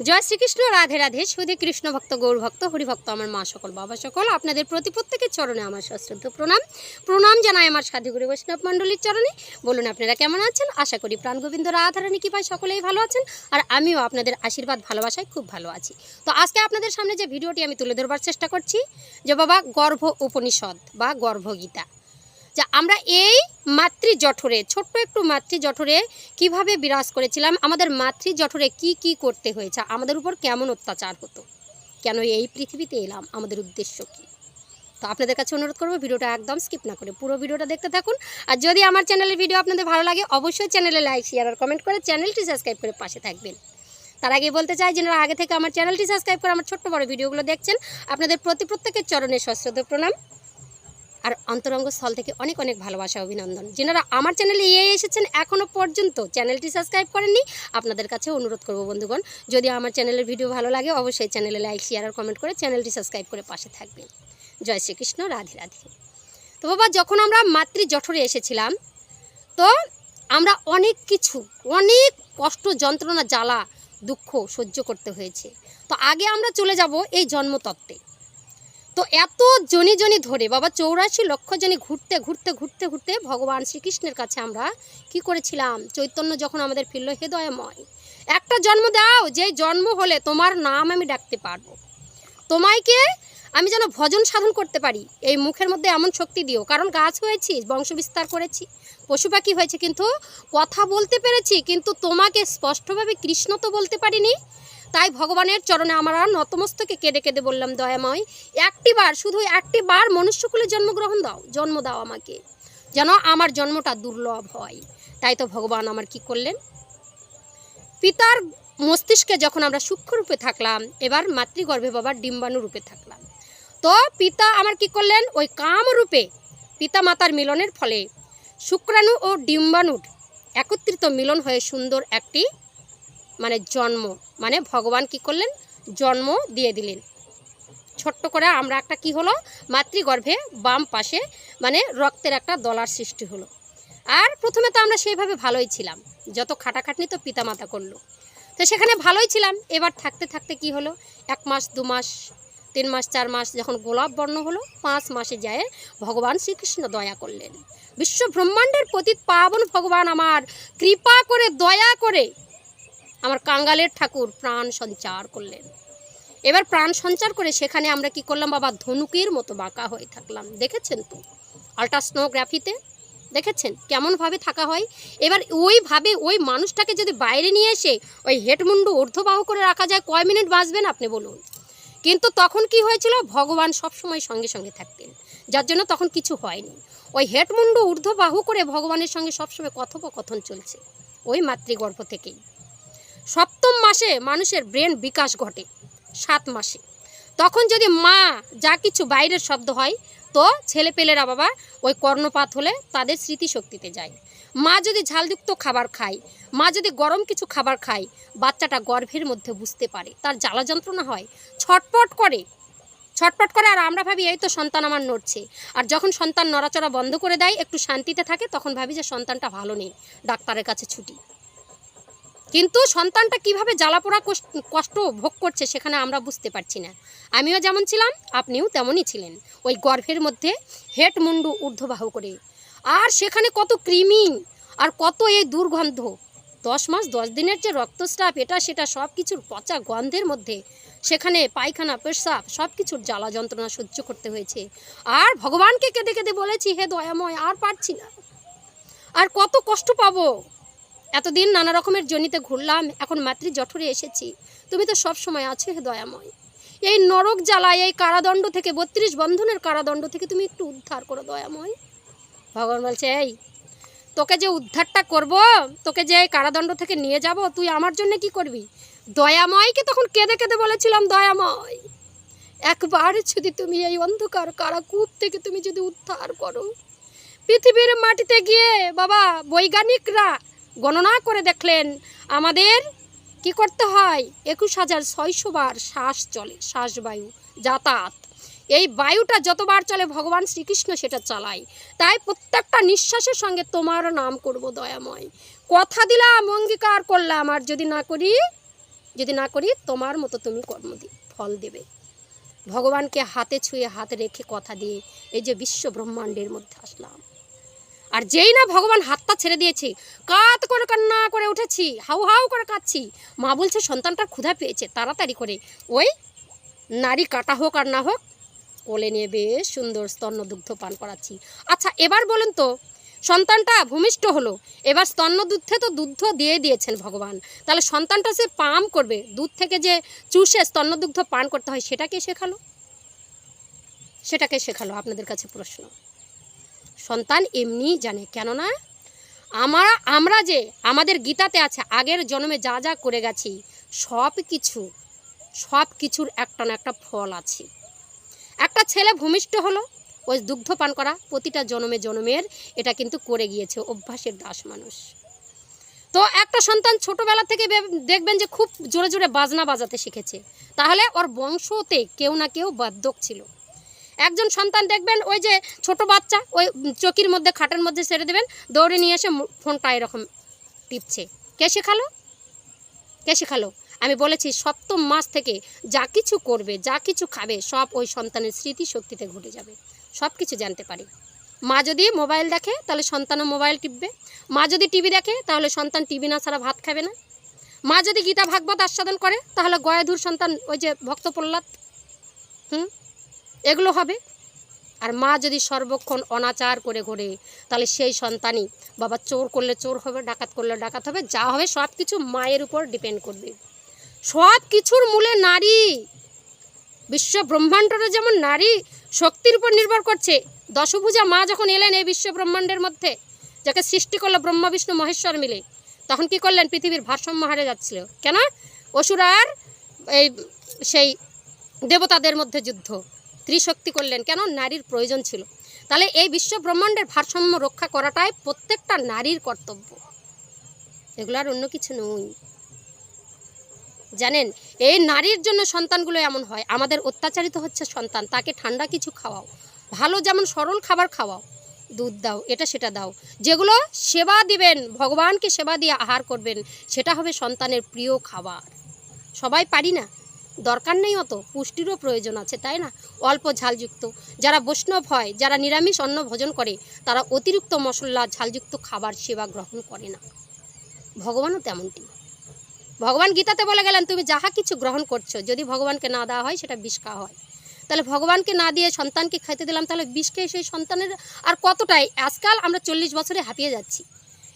জয় শ্রীকৃষ্ণ, রাধে রাধে, সুধী কৃষ্ণ ভক্ত, গৌর ভক্ত হরিভক্ত আমার মা সকল, বাবা সকল। আপনাদের প্রতি প্রত্যেকের চরণে আমার সশ্রদ্ধ প্রণাম। প্রণাম জানাই আমার সাধুগুরু বৈষ্ণব মণ্ডলীর চরণে। বলুন আপনারা কেমন আছেন? আশা করি প্রাণ গোবিন্দ, রাধারানী কি পায় সকলেই ভালো আছেন। আর আমিও আপনাদের আশীর্বাদ, ভালোবাসায় খুব ভালো আছি। তো আজকে আপনাদের সামনে যে ভিডিওটি আমি তুলে ধরবার চেষ্টা করছি, যে বাবা গর্ভ উপনিষদ বা গর্ভগীতা। যা আমরা এই মাতৃ জঠরে ছোট্ট একটু মাতৃ জঠরে কীভাবে বিরাজ করেছিলাম, আমাদের মাতৃ জঠরে কি কি করতে হয়েছে, আমাদের উপর কেমন অত্যাচার হতো, কেন এই পৃথিবীতে এলাম, আমাদের উদ্দেশ্য কি? তো আপনাদের কাছে অনুরোধ করব ভিডিওটা একদম স্কিপ না করে পুরো ভিডিওটা দেখতে থাকুন। আর যদি আমার চ্যানেলের ভিডিও আপনাদের ভালো লাগে, অবশ্যই চ্যানেলে লাইক শেয়ার আর কমেন্ট করে চ্যানেলটি সাবস্ক্রাইব করে পাশে থাকবেন। তার আগে বলতে চাই, যারা আগে থেকে আমার চ্যানেলটি সাবস্ক্রাইব করে আমার ছোট্ট বড় ভিডিওগুলো দেখছেন, আপনাদের প্রতি প্রত্যেকের চরণে সশ্রদ্ধ প্রণাম। আর অন্তরঙ্গ স্থল থেকে অনেক অনেক ভালোবাসা অভিনন্দন। যেনারা আমার চ্যানেলে এ এসেছেন এখনও পর্যন্ত চ্যানেলটি সাবস্ক্রাইব করেননি, আপনাদের কাছে অনুরোধ করব বন্ধুগণ, যদি আমার চ্যানেলের ভিডিও ভালো লাগে অবশ্যই চ্যানেলে লাইক শেয়ার আর কমেন্ট করে চ্যানেলটি সাবস্ক্রাইব করে পাশে থাকবেন। জয় শ্রীকৃষ্ণ, রাধে রাধে। তো বাবা, যখন আমরা মাতৃ জঠরে এসেছিলাম, তো আমরা অনেক কিছু, অনেক কষ্ট, যন্ত্রণা, জ্বালা, দুঃখ সহ্য করতে হয়েছে। তো আগে আমরা চলে যাব এই জন্মতত্ত্বে। তো এত জনি জনি ধরে, বাবা চৌরাশি লক্ষ জনি ঘুরতে ঘুরতে ঘুরতে ঘুরতে ভগবান শ্রীকৃষ্ণের কাছে আমরা কি করেছিলাম? চৈতন্য যখন আমাদের ফিরল, হে দয়াময়, একটা জন্ম দাও, যে জন্ম হলে তোমার নাম আমি ডাকতে পারব। তোমাইকে আমি যেন ভজন সাধন করতে পারি, এই মুখের মধ্যে এমন শক্তি দিও। কারণ গাছ হয়েছি, বংশ বিস্তার করেছি, পশু পাখি হয়েছে, কিন্তু কথা বলতে পেরেছি, কিন্তু তোমাকে স্পষ্টভাবে কৃষ্ণ তো বলতে পারিনি তাই ভগবানের চরণে আমরা নতমস্তকে কেঁদে কেঁদে বললাম, দয়াময় একটি বার শুধু একটি বার মনুষ্যকুলে জন্মগ্রহণ দাও, জন্ম দাও আমাকে, যেন আমার জন্মটা দুর্লভ হয়। তাই তো ভগবান আমার কি করলেন? পিতার মস্তিষ্কে যখন আমরা সূক্ষ্ম রূপে থাকলাম, এবার মাতৃগর্ভে বাবার ডিম্বাণু রূপে থাকলাম। তো পিতা আমার কি করলেন? ওই কাম রূপে পিতা মাতার মিলনের ফলে শুক্রাণু ও ডিম্বাণুর একত্রিত মিলন হয়ে সুন্দর একটি মানে জন্ম মানে ভগবান কি করলেন? জন্ম দিয়ে দিলেন। ছোট্ট করে আমরা একটা কি হলো? মাতৃগর্ভে বাম পাশে মানে রক্তের একটা দলার সৃষ্টি হলো। আর প্রথমে তো আমরা সেইভাবে ভালোই ছিলাম। যত খাটাখাটনি তো পিতামাতা করল। তো সেখানে ভালোই ছিলাম। এবার থাকতে থাকতে কি হলো? এক মাস, দু মাস, তিন মাস, চার মাস যখন গোলাপ বর্ণ হলো, পাঁচ মাসে যায় ভগবান শ্রীকৃষ্ণ দয়া করলেন। বিশ্ব ব্রহ্মাণ্ডের পতীত পাবন ভগবান আমার। কৃপা করে, দয়া করে আমার কাঙ্গালের ঠাকুর প্রাণ সঞ্চার করলেন। এবার প্রাণ সঞ্চার করে সেখানে আমরা কি করলাম? বাবা, ধনুকের মতো বাঁকা হয়ে থাকলাম। দেখেছেন তো? আল্ট্রাসনোগ্রাফিতে। দেখেছেন? কেমনভাবে থাকা হয়? এবার ওইভাবে ওই মানুষটাকে যদি বাইরে নিয়ে এসে ওই হেডমুন্ডু ঊর্ধ্ববাহ করে রাখা যায়, কয় মিনিট বাঁচবেন আপনি বলুন? কিন্তু তখন কি হয়েছিল? ভগবান সবসময় সঙ্গে সঙ্গে থাকতেন। যার জন্য তখন কিছু হয়নি। ওই হেডমুন্ডু ঊর্ধ্ববাহু করে ভগবানের সঙ্গে সবসময় কথোপকথন চলছে। ওই মাতৃগর্ভ থেকেই। সপ্তম মাসে মানুষের ব্রেন বিকাশ ঘটে, সাত মাসে। তখন যদি মা যা কিছু বাইরের শব্দ হয়, তো ছেলেপেলেরা বাবা ওই কর্ণপাত হলে তাদের স্মৃতিশক্তিতে যায়। মা যদি ঝালযুক্ত খাবার খায়, মা যদি গরম কিছু খাবার খায়, বাচ্চাটা গর্ভের মধ্যে বুঝতে পারে, তার জ্বালা যন্ত্রণা হয়, ছটপট করে ছটপট করে। আর আমরা ভাবি, এই তো সন্তান আমার নড়ছে। আর যখন সন্তান নড়াচড়া বন্ধ করে দেয়, একটু শান্তিতে থাকে, তখন ভাবি যে সন্তানটা ভালো নেই, ডাক্তারের কাছে ছুটি। কিন্তু সন্তানটা কীভাবে জ্বালাপোড়া কষ্ট- ভোগ করছে সেখানে আমরা বুঝতে পারছি না। আমিও যেমন ছিলাম, আপনিও তেমনই ছিলেন। ওই গর্ভের মধ্যে হেট মুন্ডু ঊর্ধ্ববাহ করে। আর সেখানে কত কৃমি আর কত এই দুর্গন্ধ। দশ মাস, দশ দিনের যে রক্তস্রাপ এটা সেটা সব কিছুর পচা গন্ধের মধ্যে সেখানে পায়খানা, পেশাব, সব কিছুর জ্বালা যন্ত্রণা সহ্য করতে হয়েছে। আর ভগবানকে কেঁদে কেঁদে বলেছি, হে দয়াময়, আর পারছি না। আর কত কষ্ট পাবো? এতদিন নানা রকমের জনিতে ঘুরলাম, এখন মাতৃ জঠরে এসেছি। তুমি তো সব সময় আছো হে দয়াময়। এই নরক জ্বালায়, এই কারাদণ্ড থেকে, বত্রিশ বন্ধনের কারাদণ্ড থেকে তুমি একটু উদ্ধার করো দয়াময়। ভগবান বলছে, এই, তোকে যে উদ্ধারটা করব, তোকে যে এই কারাদণ্ড থেকে নিয়ে যাব, তুই আমার জন্য কি করবি? দয়াময়কে তখন কেঁদে কেঁদে বলেছিলাম, দয়াময়, একবার যদি তুমি এই অন্ধকার কারাকূপ থেকে তুমি যদি উদ্ধার করো, পৃথিবীর মাটিতে গিয়ে, বাবা, বৈজ্ঞানিকরা গণনা করে দেখলেন, আমাদের কি করতে হয়? একুশ হাজার ছয়শো বার শ্বাস চলে শ্বাসবায়ু যাতায়াত। এই বায়ুটা যতবার চলে, ভগবান শ্রীকৃষ্ণ সেটা চালায়। তাই প্রত্যেকটা নিঃশ্বাসের সঙ্গে তোমার নাম করব দয়াময়। কথা দিলাম, অঙ্গীকার করলাম, আর যদি না করি, যদি না করি, তোমার মতো তুমি কর্ম ফল দেবে। ভগবানকে হাতে ছুঁয়ে হাতে রেখে কথা দিয়ে এই যে বিশ্ব ব্রহ্মাণ্ডের মধ্যে আসলাম। আর যেই না ভগবান হাতটা ছেড়ে দিয়েছে, কাত করে কান্না করে উঠেছি, হাউ হাউ করে কাঁদছি। মা বলছে, সন্তানটার ক্ষুধা পেয়েছে, তাড়াতাড়ি করে। ওই নারী কাটা হোক আর না হোক, কোলে নিয়ে বেশ সুন্দর স্তন্য দুগ্ধ পান করাচ্ছি। আচ্ছা এবার বলুন তো, সন্তানটা ভূমিষ্ঠ হলো, এবার স্তন্য দুধে তো দুগ্ধ দিয়ে দিয়েছেন ভগবান। তাহলে সন্তানটা সে পাম করবে, দুধ থেকে যে চুষে স্তন্য দুগ্ধ পান করতে হয় সেটাকে শেখালো? সেটাকে শেখালো? আপনাদের কাছে প্রশ্ন। সন্তান এমনিই জানে। কেননা আমরা আমরা যে আমাদের গীতাতে আছে, আগের জন্মে যা যা করে গেছি, সব কিছু, সব কিছুর একটা না একটা ফল আছে। একটা ছেলে ভূমিষ্ঠ হলো, ওই দুগ্ধ পান করা প্রতিটা জন্মে জন্মের এটা কিন্তু করে গিয়েছে, অভ্যাসের দাস মানুষ। তো একটা সন্তান ছোটবেলা থেকে দেখবেন যে খুব জোরে জোরে বাজনা বাজাতে শিখেছে। তাহলে ওর বংশতে কেউ না কেউ বাদ্যক ছিল। একজন সন্তান দেখবেন, ওই যে ছোট বাচ্চা, ওই চকির মধ্যে, খাটের মধ্যে ছেড়ে দেবেন, দৌড়ে নিয়ে এসে ফোনটা এরকম টিপছে। কে শেখালো? কে শেখালো? আমি বলেছি, সপ্তম মাস থেকে যা কিছু করবে, যা কিছু খাবে, সব ওই সন্তানের স্মৃতি শক্তিতে ঘটে যাবে। সব কিছু জানতে পারি। মা যদি মোবাইল দেখে, তাহলে সন্তানও মোবাইল টিপবে। মা যদি টিভি দেখে, তাহলে সন্তান টিভি না ছাড়া ভাত খাবে না। মা যদি গীতা ভাগবত আস্বাদন করে, তাহলে গয়াধুর সন্তান ওই যে ভক্ত প্রহ্লাদ হুম? এগুলো হবে। আর মা যদি সর্বক্ষণ অনাচার করে ঘোরে, তাহলে সেই সন্তানই বাবা চোর করলে চোর হবে, ডাকাত করলে ডাকাত হবে, যা হবে সব কিছু মায়ের উপর ডিপেন্ড করবে। সব কিছুর মূলে নারী। বিশ্ব ব্রহ্মাণ্ডটা যেমন নারী, শক্তির উপর নির্ভর করছে। দশভুজা মা যখন এলেন এই বিশ্ব ব্রহ্মাণ্ডের মধ্যে, যাকে সৃষ্টি করল ব্রহ্মা, বিষ্ণু, মহেশ্বর মিলে, তখন কি করলেন? পৃথিবীর ভারসাম্য হারে যাচ্ছিল। কেন? অসুরার এই, সেই দেবতাদের মধ্যে যুদ্ধ। ত্রিশক্তি করলেন কেন? নারীর প্রয়োজন ছিল। তাহলে এই বিশ্ব ব্রহ্মাণ্ডের ভারসাম্য রক্ষা করাটাই প্রত্যেকটা নারীর কর্তব্য। এগুলো আর অন্য কিছু নয়। জানেন, এই নারীর জন্য সন্তানগুলো এমন হয়, আমাদের অত্যাচারিত হচ্ছে সন্তান, তাকে ঠান্ডা কিছু খাওয়াও, ভালো যেমন সরল খাবার খাওয়াও, দুধ দাও, এটা সেটা দাও, যেগুলো সেবা দিবেন, ভগবানকে সেবা দিয়ে আহার করবেন, সেটা হবে সন্তানের প্রিয় খাবার। সবাই পারি না? দরকার নেই অত, পুষ্টিরও প্রয়োজন আছে, তাই না? অল্প ঝালযুক্ত। যারা বৈষ্ণব হয়, যারা নিরামিষ অন্ন ভোজন করে, তারা অতিরিক্ত মশলা, ঝালযুক্ত খাবার, সেবা গ্রহণ করে না। ভগবানও তেমনটি। ভগবান গীতাতে বলে গেলেন, তুমি যাহা কিছু গ্রহণ করছ, যদি ভগবানকে না দেওয়া হয়, সেটা বিষ খাওয়া হয়। তাহলে ভগবানকে না দিয়ে সন্তানকে খাইতে দিলাম, তাহলে বিষ খেয়ে সেই সন্তানের আর কতটাই, আজকাল আমরা চল্লিশ বছরে হাঁপিয়ে যাচ্ছি।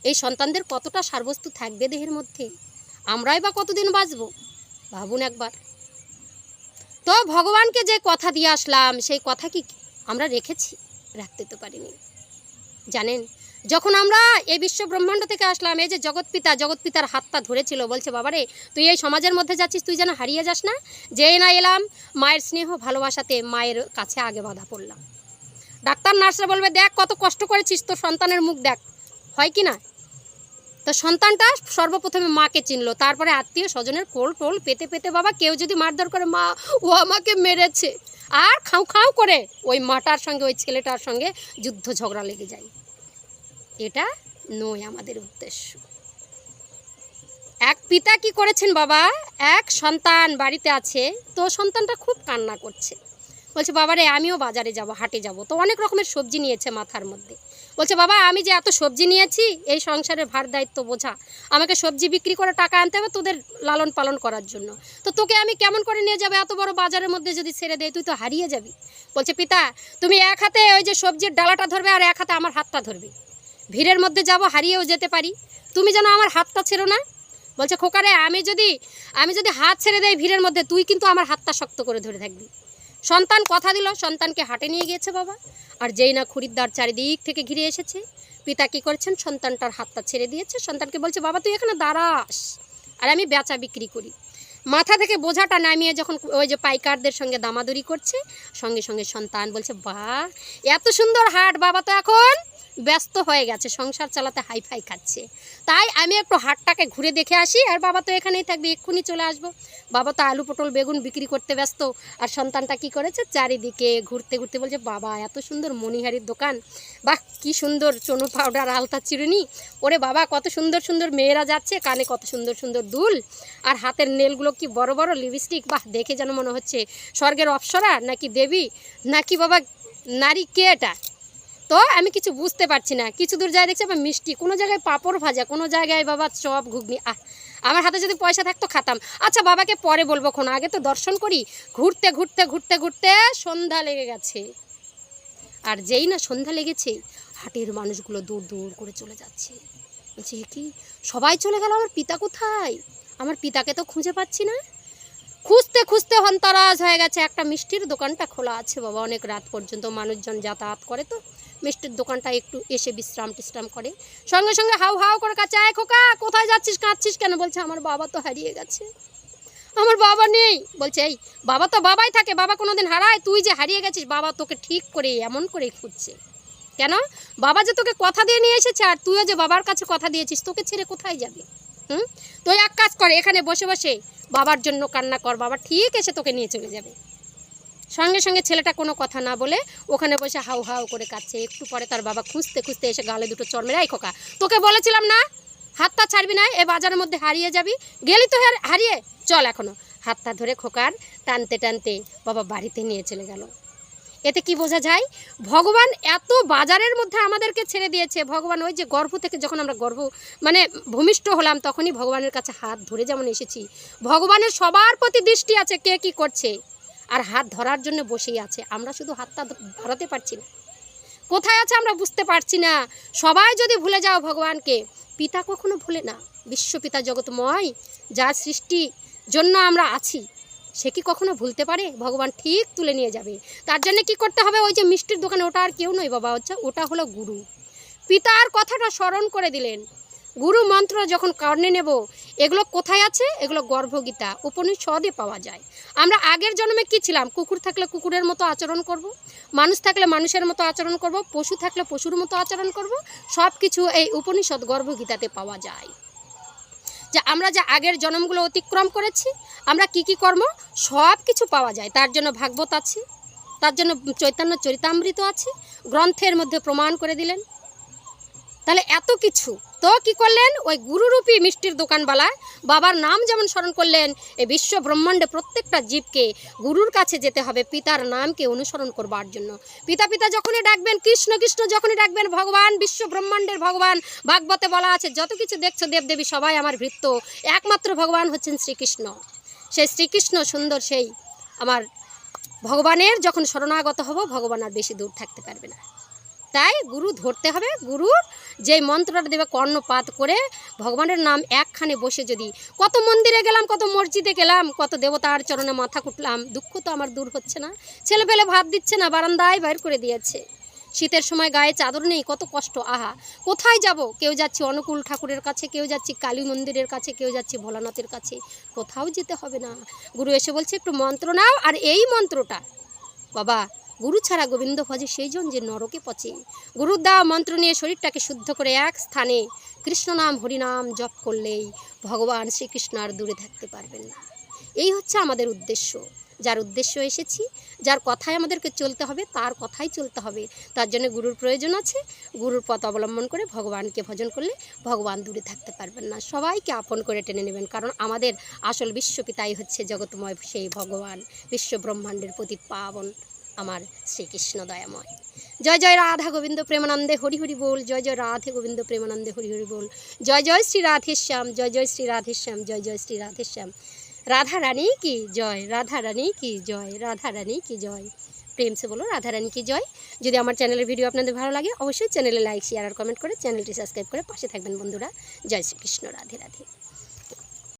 এই সন্তানদের কতটা সারবস্তু থাকবে দেহের মধ্যে? আমরাই বা কতদিন বাঁচবো? ভাবুন একবার। তো ভগবানকে যে কথা দিয়ে আসলাম, সেই কথা কি আমরা রেখেছি? রাখতে তো পারিনি। জানেন, যখন আমরা এই বিশ্ব ব্রহ্মাণ্ড থেকে আসলাম, এই যে জগৎপিতা জগৎপিতার হাতটা ধরেছিল, বলছে, বাবারে, তুই এই সমাজের মধ্যে যাচ্ছিস, তুই যেন হারিয়ে যাস না? যেই না এলাম, মায়ের স্নেহ, ভালোবাসাতে মায়ের কাছে আগে বাধা পড়লাম। ডাক্তার, নার্সরা বলবে, দেখ, কত কষ্ট করেছিস, তোর সন্তানের মুখ দেখ। হয় কি না? তো সন্তানটা সর্বপ্রথমে মাকে চিনলো। তারপরে আত্মীয় স্বজনের কোল টোল পেতে পেতে বাবা কেউ যদি মারধর করে, মা, ও আমাকে মেরেছে। আর খাও খাও করে ওই মাটার সঙ্গে, ওই ছেলেটার সঙ্গে যুদ্ধ ঝগড়া লেগে যায়। এটা নয় আমাদের উদ্দেশ্য। এক পিতা কি করেছেন বাবা? এক সন্তান বাড়িতে আছে, তো সন্তানটা খুব কান্না করছে। বলছে, বাবারে, আমিও বাজারে যাব, হাটে যাব। তো অনেক রকমের সবজি নিয়েছে মাথার মধ্যে। বলছে, বাবা, আমি যে এত সবজি নিয়েছি, এই সংসারের ভার দায়িত্ব বোঝা। আমাকে সবজি বিক্রি করে টাকা আনতে হবে তোদের লালন পালন করার জন্য। তো তোকে আমি কেমন করে নিয়ে যাব? এত বড় বাজারের মধ্যে যদি ছেড়ে দেয়, তুই তো হারিয়ে যাবি। বলছে, পিতা, তুমি এক হাতে ওই যে সবজির ডালাটা ধরবে আর এক হাতে আমার হাতটা ধরবে। ভিড়ের মধ্যে যাব, হারিয়েও যেতে পারি। তুমি যেন আমার হাতটা ছেড়ো না? বলছে, খোকারে, আমি যদি আমি যদি হাত ছেড়ে দেই ভিড়ের মধ্যে, তুই কিন্তু আমার হাতটা শক্ত করে ধরে থাকবি। সন্তান কথা দিল, সন্তানকে হাটে নিয়ে গিয়েছে বাবা। আর যেই না খরিদ্দার চারিদিক থেকে ঘিরে এসেছে, পিতা কি করেছেন? সন্তানটার হাতটা ছেড়ে দিয়েছে। সন্তানকে বলছে, বাবা, তুই এখানে দাঁড়াস, আর আমি বেচা বিক্রি করি। মাথা থেকে বোঝাটা নামিয়ে যখন ওই যে পাইকারদের সঙ্গে দামাদুরি করছে, সঙ্গে সঙ্গে সন্তান বলছে বা এত সুন্দর হাট বাবা তো এখন। ব্যস্ত হয়ে গেছে, সংসার চালাতে হাই ফাই খাচ্ছে। তাই আমি একটু হাটটাকে ঘুরে দেখে আসি, আর বাবা তো এখানেই থাকবে, এক্ষুনি চলে আসব। বাবা তো আলু পটল, বেগুন বিক্রি করতে ব্যস্ত, আর সন্তানটা কি করেছে? চারিদিকে ঘুরতে ঘুরতে বলছে, বাবা, এত সুন্দর মণিহারির দোকান। বাহ, কি সুন্দর চনু পাউডার, আলতা চিরুনি। ওরে বাবা, কত সুন্দর সুন্দর মেয়েরা যাচ্ছে, কানে কত সুন্দর সুন্দর দুল। আর হাতের নেলগুলো কি বড় বড় লিপস্টিক? বাহ, দেখে যেন মনে হচ্ছে, স্বর্গের অপ্সরা, নাকি দেবী? নাকি বাবা নারী কে এটা? তো আমি কিছু বুঝতে পারছি না। কিছু দূর যায় দেখছি আবার মিষ্টি। কোনো জায়গায় পাঁপড় ভাজা, কোনো জায়গায় বাবা চপ ঘুগনি। আহ, আমার হাতে যদি পয়সা থাকতো খাতাম। আচ্ছা বাবাকে পরে বলব খন আগে তো দর্শন করি। ঘুরতে ঘুরতে ঘুরতে ঘুরতে সন্ধ্যা লেগে গেছে। আর যেই না সন্ধ্যা লেগেছে, হাটের মানুষগুলো দূর দূর করে চলে যাচ্ছে। বলছি কি? সবাই চলে গেল? আমার পিতা কোথায়? আমার পিতাকে তো খুঁজে পাচ্ছি না। খুঁজতে খুঁজতে হন্তরাজ হয়ে গেছে। একটা মিষ্টির দোকানটা খোলা আছে বাবা। অনেক রাত পর্যন্ত মানুষজন যাতায়াত করে তো। মিষ্টির দোকানটা একটু এসে বিশ্রাম টিশ্রাম করে। সঙ্গে সঙ্গে হাউ হাউ করে কাছে আয় খোকা, কোথায় যাচ্ছিস? কাঁদছিস কেন? বলছে, আমার বাবা তো হারিয়ে গেছে। আমার বাবা নেই। বলছে, এই, বাবা তো বাবাই থাকে, বাবা কোনো দিন হারায়। তুই যে হারিয়ে গেছিস, বাবা তোকে ঠিক করে, এমন করেই খুঁজছে। কেন? বাবা যে তোকে কথা দিয়ে নিয়ে এসেছে, আর তুইও যে বাবার কাছে কথা দিয়েছিস, তোকে ছেড়ে কোথায় যাবে? হুম? তুই এক কাজ কর, এখানে বসে বসে বাবার জন্য কান্না কর। বাবা ঠিক এসে তোকে নিয়ে চলে যাবে। সঙ্গে সঙ্গে ছেলেটা কোনো কথা না বলে ওখানে বসে হাউ হাউ করে কাচ্ছে একটু পরে তার বাবা খুঁজতে খুঁজতে এসে গালে দুটো চর মেরে খোকা, তোকে বলেছিলাম না? হাতটা ছাড়বি না, এ বাজারের মধ্যে হারিয়ে যাবি। গেলি তো হার- হারিয়ে, চল এখনও। হাতটা ধরে খোকার টানতে টানতে বাবা বাড়িতে নিয়ে চলে গেল। এতে কি বোঝা যায়? ভগবান এত বাজারের মধ্যে আমাদেরকে ছেড়ে দিয়েছে। ভগবান ওই যে গর্ভ থেকে যখন আমরা গর্ভ মানে ভূমিষ্ঠ হলাম, তখনই ভগবানের কাছে হাত ধরে যেমন এসেছি। ভগবানের সবার প্রতি দৃষ্টি আছে কে কি করছে। আর হাত ধরার জন্য বসেই আছে। আমরা শুধু হাতটা ধরাতে পারছি না। কোথায় আছে আমরা বুঝতে পারছি না। সবাই যদি ভুলে যাও ভগবানকে, পিতা কখনো ভুলে না। বিশ্বপিতা জগৎময়, যার সৃষ্টি জন্য আমরা আছি, সে কি কখনো ভুলতে পারে? ভগবান ঠিক তুলে নিয়ে যাবে। তার জন্য কি করতে হবে? ওই যে মিষ্টির দোকানে, ওটা আর কেউ নয় বাবা হচ্ছে ওটা হলো গুরু। পিতার কথাটা স্মরণ করে দিলেন। গুরু মন্ত্র যখন কর্ণে নেব, এগুলো কোথায় আছে? এগুলো গর্ভগীতা। উপনিষদে পাওয়া যায়। আমরা আগের জন্মে কি ছিলাম? কুকুর থাকলে কুকুরের মতো আচরণ করব। মানুষ থাকলে মানুষের মতো আচরণ করব, পশু থাকলে পশুর মতো আচরণ করব সব কিছু এই উপনিষদ গর্ভগীতাতে পাওয়া যায়। যে আমরা যে আগের জন্মগুলো অতিক্রম করেছি, আমরা কি কি কর্ম? সব কিছু পাওয়া যায়। তার জন্য ভাগবত আছে, তার জন্য চৈতন্য চরিতামৃত আছে, গ্রন্থের মধ্যে প্রমাণ করে দিলেন। তাহলে এত কিছু। তো কি করলেন? ওই গুরুরূপী মিষ্টির দোকানওয়ালা বাবার নাম যেমন স্মরণ করলেন এই বিশ্ব ব্রহ্মাণ্ডে প্রত্যেকটা জীবকে গুরুর কাছে যেতে হবে, পিতার নামকে অনুসরণ করবার জন্য। পিতা পিতা যখনই ডাকবেন, কৃষ্ণ কৃষ্ণ যখনই ডাকবেন, ভগবান বিশ্ব ব্রহ্মাণ্ডের ভগবান। ভাগবতে বলা আছে, যত কিছু দেখছ দেবদেবী, সবাই আমার ভৃত্য। একমাত্র ভগবান হচ্ছেন শ্রীকৃষ্ণ। সেই শ্রীকৃষ্ণ সুন্দর, সেই আমার ভগবানের যখন শরণাগত হব, ভগবান আর বেশি দূর থাকতে পারবে না। তাই গুরু ধরতে হবে। গুরুর যে মন্ত্রটা দেবে, কর্ণপাত করে ভগবানের নাম একখানে বসে যদি কত মন্দিরে গেলাম, কত মসজিদে গেলাম, কত দেবতার চরণে মাথা কুটলাম, দুঃখ তো আমার দূর হচ্ছে না। ছেলে পেলে ভাত দিচ্ছে না, বারান্দায় বাইর করে দিয়েছে। শীতের সময় গায়ে চাদর নেই, কত কষ্ট, আহা! কোথায় যাব? কেউ যাচ্ছি অনুকূল ঠাকুরের কাছে, কেউ যাচ্ছি কালী মন্দিরের কাছে, কেউ যাচ্ছি ভোলানাথের কাছে। কোথাও যেতে হবে না। গুরু এসে বলছে, একটু মন্ত্র নাও, আর এই মন্ত্রটা। বাবা গুরু ছাড়া গোবিন্দ ভজে সেই জন যে নরকে পচে। গুরুর দেওয়া মন্ত্র নিয়ে শরীরটাকে শুদ্ধ করে এক স্থানে কৃষ্ণ নাম হরিনাম জপ করলেই ভগবান শ্রীকৃষ্ণ আর দূরে থাকতে পারবেন না। এই হচ্ছে আমাদের উদ্দেশ্য। যার উদ্দেশ্য এসেছি, যার কথায় আমাদেরকে চলতে হবে, তার কথাই চলতে হবে। তার জন্য গুরুর প্রয়োজন আছে। গুরুর পথ অবলম্বন করে ভগবানকে ভজন করলে ভগবান দূরে থাকতে পারবেন না। সবাইকে আপন করে টেনে নেবেন, কারণ আমাদের আসল বিশ্বপিতাই হচ্ছে জগৎময় সেই ভগবান বিশ্ব ব্রহ্মাণ্ডের প্রতি পাবন আমার শ্রীকৃষ্ণ দয়াময়। জয় জয় রাধা গোবিন্দ প্রেমানন্দে হরি হরি বল, জয় জয় রাধে গোবিন্দ প্রেমানন্দে হরি হরি বল, জয় জয় শ্রী রাধেশ্যাম জয় জয় শ্রী রাধেশ্যাম জয় জয় শ্রী রাধেশ্যাম রাধা রানী কি জয়, রাধা রানী কি জয়, রাধা রানী কি জয়? প্রেম সে বলো, রাধা রানী কি জয়? যদি আমার চ্যানেলের ভিডিও আপনাদের ভালো লাগে, অবশ্যই চ্যানেলে লাইক শেয়ার আর কমেন্ট করে চ্যানেলটি সাবস্ক্রাইব করে পাশে থাকবেন বন্ধুরা। জয় শ্রীকৃষ্ণ, রাধে রাধে।